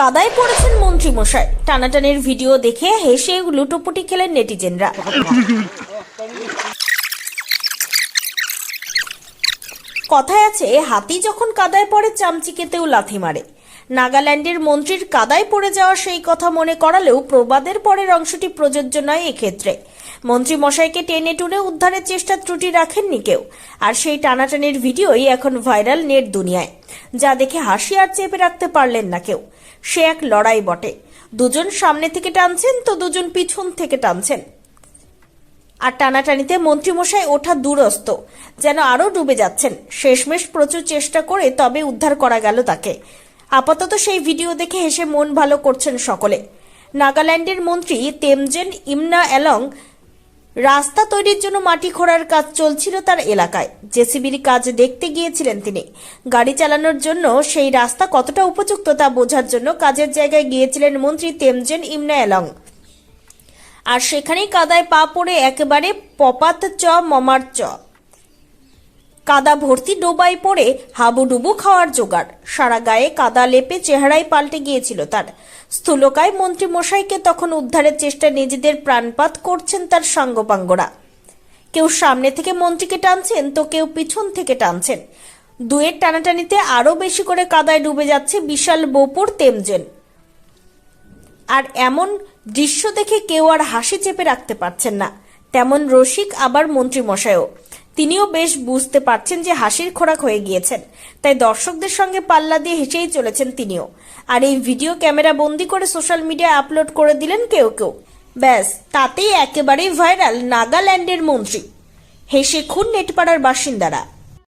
কাদায় পড়েছেন মন্ত্রী মশাই টানাটানের ভিডিও দেখে হেসে লুটোপুটি খেলেন নেটিজেনরা। কথায় আছে, হাতি যখন কাদায় পড়ে, চামচিকেতেও লাথি মারে। নাগাল্যান্ডের মন্ত্রীর কাদায় পড়ে যাওয়া সেই কথা মনে করালেও প্রবাদের পরের অংশটি প্রযোজ্য নয় এক্ষেত্রে। মন্ত্রী মশাইকে টেনে টুনে উদ্ধারের চেষ্টা ত্রুটি রাখেননি কেউ। আর সেই টানাটানির ভিডিওই এখন ভাইরাল নেট দুনিয়ায়, যা দেখে হাসি আর চেপে রাখতে পারলেন না কেউ। সে এক লড়াই বটে। দুজন সামনে থেকে টানছেন, তো দুজন পিছন থেকে টানছেন। আর টানাটানিতে মন্ত্রীমশাই ওঠা দূরস্থ যেন আরও ডুবে যাচ্ছেন। শেষমেশ প্রচুর চেষ্টা করে তবে উদ্ধার করা গেল তাকে। আপাতত সেই ভিডিও দেখে হেসে মন ভালো করছেন সকলে। নাগাল্যান্ডের মন্ত্রী তেমজেন ইমনা অ্যালং রাস্তা তৈরির জন্য মাটি খোঁড়ার কাজ চলছিল তার এলাকায়। জেসিবির কাজ দেখতে গিয়েছিলেন তিনি। গাড়ি চালানোর জন্য সেই রাস্তা কতটা উপযুক্ত তা বোঝার জন্য কাজের জায়গায় গিয়েছিলেন মন্ত্রী তেমজেন ইমনা অ্যালং। আর সেখানেই কাদায় পা পড়ে একেবারে পপাত চ মমার চ কাদা ভর্তি ডোবায় পড়ে হাবুডুবু খাওয়ার জোগাড়। সারা গায়ে কাদা লেপে চেহারাই পাল্টে গিয়েছিল তার। স্থূলকায় মন্ত্রী মশাইকে তখন উদ্ধারের চেষ্টায় নিজেদের প্রাণপাত করছেন তার সাঙ্গপাঙ্গরা। কেউ সামনে থেকে মন্ত্রীকে টানছেন, তো কেউ পিছন থেকে টানছেন। দুয়ের টানাটানিতে আরও বেশি করে কাদায় ডুবে যাচ্ছে বিশাল বোপুর তেমজেন। আর এমন দৃশ্য দেখে কেউ আর হাসি চেপে রাখতে পারছেন না। তেমন রসিক আবার মন্ত্রী মশাইও তিনিও বেশ বুঝতে পারছেন যে হাসির খোরাক হয়ে গিয়েছেন। তাই দর্শকদের সঙ্গে পাল্লা দিয়ে হেসেই চলেছেন তিনিও। আর এই ভিডিও ক্যামেরা বন্দি করে সোশ্যাল মিডিয়া আপলোড করে দিলেন কেউ কেউ। ব্যাস, তাতেই একেবারেই ভাইরাল নাগাল্যান্ডের মন্ত্রী। হেসে খুন নেটপাড়ার বাসিন্দারা।